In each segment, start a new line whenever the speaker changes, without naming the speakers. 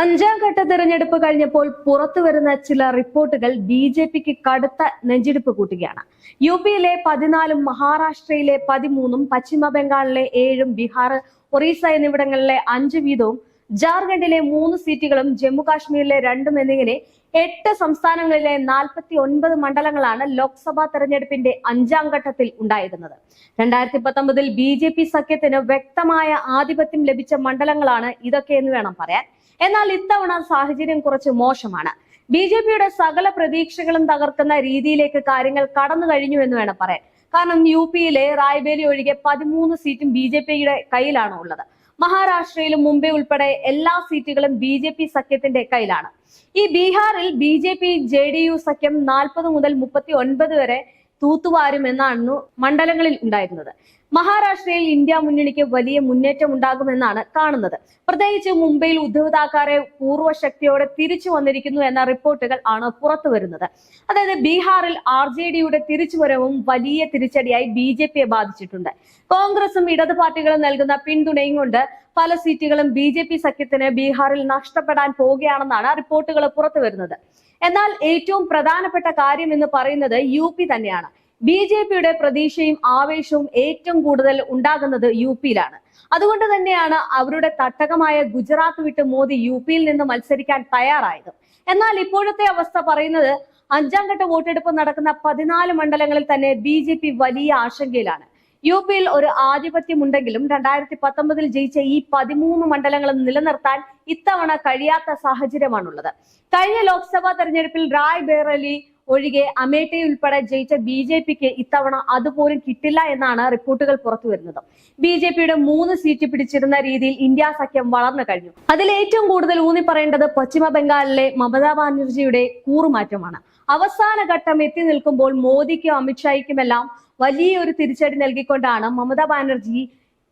അഞ്ചാം ഘട്ട തെരഞ്ഞെടുപ്പ് കഴിഞ്ഞപ്പോൾ പുറത്തു വരുന്ന ചില റിപ്പോർട്ടുകൾ ബി ജെ പിക്ക് കടുത്ത നെഞ്ചിടിപ്പ് കൂട്ടുകയാണ്. യു പിയിലെ പതിനാലും മഹാരാഷ്ട്രയിലെ പതിമൂന്നും പശ്ചിമ ബംഗാളിലെ ഏഴും ബീഹാർ ഒറീസ എന്നിവിടങ്ങളിലെ അഞ്ച് വീതവും ജാർഖണ്ഡിലെ മൂന്ന് സീറ്റുകളും ജമ്മു കാശ്മീരിലെ രണ്ടും എന്നിങ്ങനെ എട്ട് സംസ്ഥാനങ്ങളിലെ നാൽപ്പത്തി ഒൻപത് മണ്ഡലങ്ങളാണ് ലോക്സഭാ തെരഞ്ഞെടുപ്പിന്റെ അഞ്ചാം ഘട്ടത്തിൽ ഉണ്ടായിരുന്നത്. രണ്ടായിരത്തി പത്തൊമ്പതിൽ ബി ജെ പി സഖ്യത്തിന് വ്യക്തമായ ആധിപത്യം ലഭിച്ച മണ്ഡലങ്ങളാണ് ഇതൊക്കെ എന്ന് വേണം പറയാൻ. എന്നാൽ ഇത്തവണ സാഹചര്യം കുറച്ച് മോശമാണ്. ബി ജെ പിയുടെ സകല പ്രതീക്ഷകളും തകർക്കുന്ന രീതിയിലേക്ക് കാര്യങ്ങൾ കടന്നു കഴിഞ്ഞു എന്ന് വേണം പറയാൻ. കാരണം യു പിയിലെ റായ്ബേലി ഒഴികെ പതിമൂന്ന് സീറ്റും ബി ജെ പിയുടെ കയ്യിലാണ് ഉള്ളത്. മഹാരാഷ്ട്രയിലും മുംബൈ ഉൾപ്പെടെ എല്ലാ സീറ്റുകളും ബി ജെ പി സഖ്യത്തിന്റെ കയ്യിലാണ്. ഈ ബീഹാറിൽ B J P J D U സഖ്യം നാൽപ്പത് മുതൽ മുപ്പത്തി ഒൻപത് വരെ തൂത്തുവാരും എന്നാണ് മണ്ഡലങ്ങളിൽ ഉണ്ടായിരുന്നത്. മഹാരാഷ്ട്രയിൽ ഇന്ത്യ മുന്നണിക്ക് വലിയ മുന്നേറ്റം ഉണ്ടാകുമെന്നാണ് കാണുന്നത്. പ്രത്യേകിച്ച് മുംബൈയിൽ ഉദ്ധവ് താക്കറെ പൂർവശക്തിയോടെ തിരിച്ചു വന്നിരിക്കുന്നു എന്ന റിപ്പോർട്ടുകൾ ആണ് പുറത്തു വരുന്നത്. അതായത് ബീഹാറിൽ ആർ ജെ ഡിയുടെ തിരിച്ചുവരവും വലിയ തിരിച്ചടിയായി ബി ജെ പിയെ ബാധിച്ചിട്ടുണ്ട്. കോൺഗ്രസും ഇടതു പാർട്ടികളും നൽകുന്ന പിന്തുണയും കൊണ്ട് പല സീറ്റുകളും ബി ജെ പി സഖ്യത്തിന് ബീഹാറിൽ നഷ്ടപ്പെടാൻ പോവുകയാണെന്നാണ് റിപ്പോർട്ടുകൾ പുറത്തു വരുന്നത്. എന്നാൽ ഏറ്റവും പ്രധാനപ്പെട്ട കാര്യം എന്ന് പറയുന്നത് യു പി തന്നെയാണ്. ബി ജെ പിയുടെ പ്രതീക്ഷയും ആവേശവും ഏറ്റവും കൂടുതൽ ഉണ്ടാകുന്നത് യു പിയിലാണ്. അതുകൊണ്ട് തന്നെയാണ് അവരുടെ തട്ടകമായ ഗുജറാത്ത് വിട്ട് മോദി യു പിയിൽ നിന്ന് മത്സരിക്കാൻ തയ്യാറായത്. എന്നാൽ ഇപ്പോഴത്തെ അവസ്ഥ പറയുന്നത് അഞ്ചാം ഘട്ട വോട്ടെടുപ്പ് നടക്കുന്ന പതിനാല് മണ്ഡലങ്ങളിൽ തന്നെ ബി ജെ പി വലിയ ആശങ്കയിലാണ്. യു പിയിൽ ഒരു ആധിപത്യമുണ്ടെങ്കിലും രണ്ടായിരത്തി പത്തൊമ്പതിൽ ജയിച്ച ഈ പതിമൂന്ന് മണ്ഡലങ്ങളും നിലനിർത്താൻ ഇത്തവണ കഴിയാത്ത സാഹചര്യമാണുള്ളത്. കഴിഞ്ഞ ലോക്സഭാ തെരഞ്ഞെടുപ്പിൽ റായ് ബേറലി ഒഴികെ അമേഠി ഉൾപ്പെടെ ജയിച്ച ബി ജെ പിക്ക് ഇത്തവണ അതുപോലും കിട്ടില്ല എന്നാണ് റിപ്പോർട്ടുകൾ പുറത്തു വരുന്നത്. ബി ജെ പിയുടെ മൂന്ന് സീറ്റ് പിടിച്ചിരുന്ന രീതിയിൽ ഇന്ത്യ സഖ്യം വളർന്നു കഴിഞ്ഞു. അതിൽ ഏറ്റവും കൂടുതൽ ഊന്നി പറയേണ്ടത് പശ്ചിമ ബംഗാളിലെ മമതാ ബാനർജിയുടെ കൂറുമാറ്റമാണ്. അവസാന ഘട്ടം എത്തി നിൽക്കുമ്പോൾ മോദിക്കും അമിത്ഷായ്ക്കുമെല്ലാം വലിയൊരു തിരിച്ചടി നൽകിക്കൊണ്ടാണ് മമതാ ബാനർജി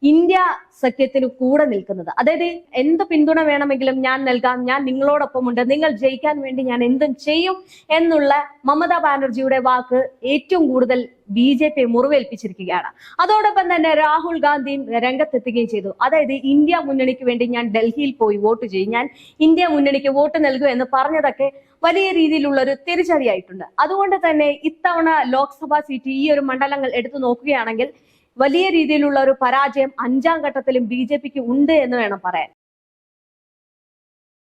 ഇന്ത്യ സഖ്യത്തിന് കൂടെ നിൽക്കുന്നത്. അതായത് എന്ത് പിന്തുണ വേണമെങ്കിലും ഞാൻ നൽകാം ഞാൻ നിങ്ങളോടൊപ്പമുണ്ട് നിങ്ങൾ ജയിക്കാൻ വേണ്ടി ഞാൻ എന്തും ചെയ്യും എന്നുള്ള മമതാ ബാനർജിയുടെ വാക്ക് ഏറ്റവും കൂടുതൽ ബി ജെ പി മുറിവേൽപ്പിച്ചിരിക്കുകയാണ്. അതോടൊപ്പം തന്നെ രാഹുൽ ഗാന്ധിയും രംഗത്തെത്തുകയും ചെയ്തു. അതായത് ഇന്ത്യ മുന്നണിക്ക് വേണ്ടി ഞാൻ ഡൽഹിയിൽ പോയി വോട്ട് ചെയ്യും. ഞാൻ ഇന്ത്യ മുന്നണിക്ക് വോട്ട് നൽകും എന്ന് പറഞ്ഞതൊക്കെ വലിയ രീതിയിലുള്ള ഒരു തിരിച്ചടിയായിട്ടുണ്ട് അതുകൊണ്ട് തന്നെ ഇത്തവണ ലോക്സഭാ സീറ്റ് ഈ ഒരു മണ്ഡലങ്ങൾ എടുത്തു നോക്കുകയാണെങ്കിൽ വലിയ രീതിയിലുള്ള ഒരു പരാജയം അഞ്ചാം ഘട്ടത്തിലും ബി ജെ പിക്ക് ഉണ്ട് എന്ന് വേണം പറയാൻ.